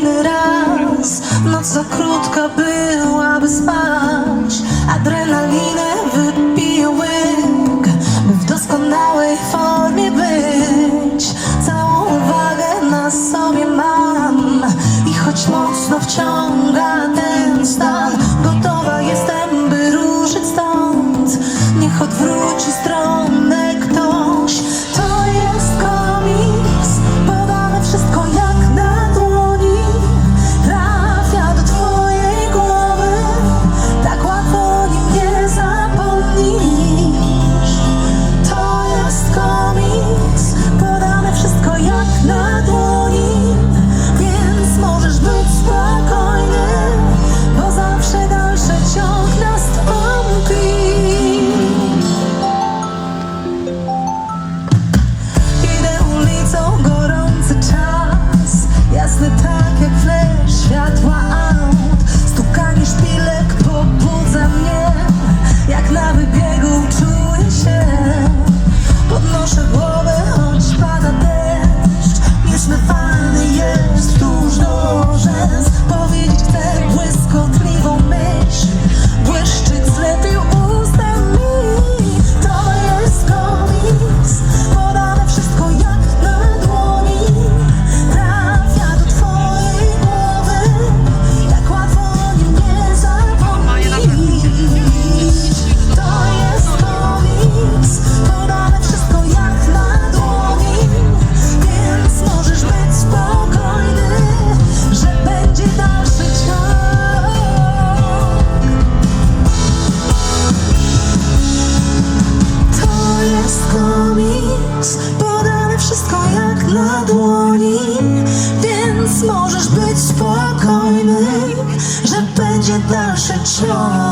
Ile raz noc za krótka była, by spać. Adrenalinę wypiję łyk By w doskonałej formie być. Całą uwagę na sobie mam I choć mocno wciąga ten stan John.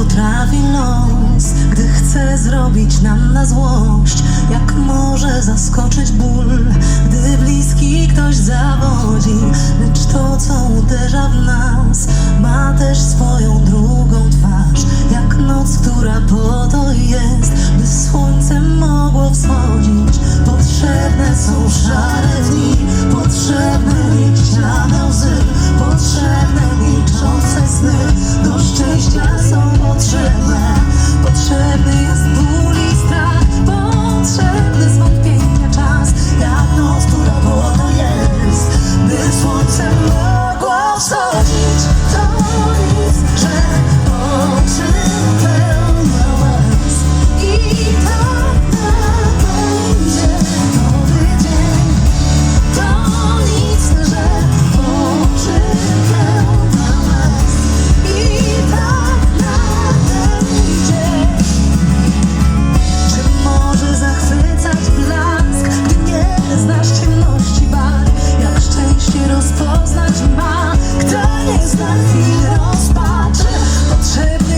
potrafi los, gdy chce zrobić nam na złość? Jak może zaskoczyć ból, gdy bliski ktoś zawodzi? Lecz to, co uderza w nas, ma też swoją drugą twarz. Jak noc, która po to jest, by słońce mogło wschodzić. Potrzebne są szale. rozpaczy potrzebny.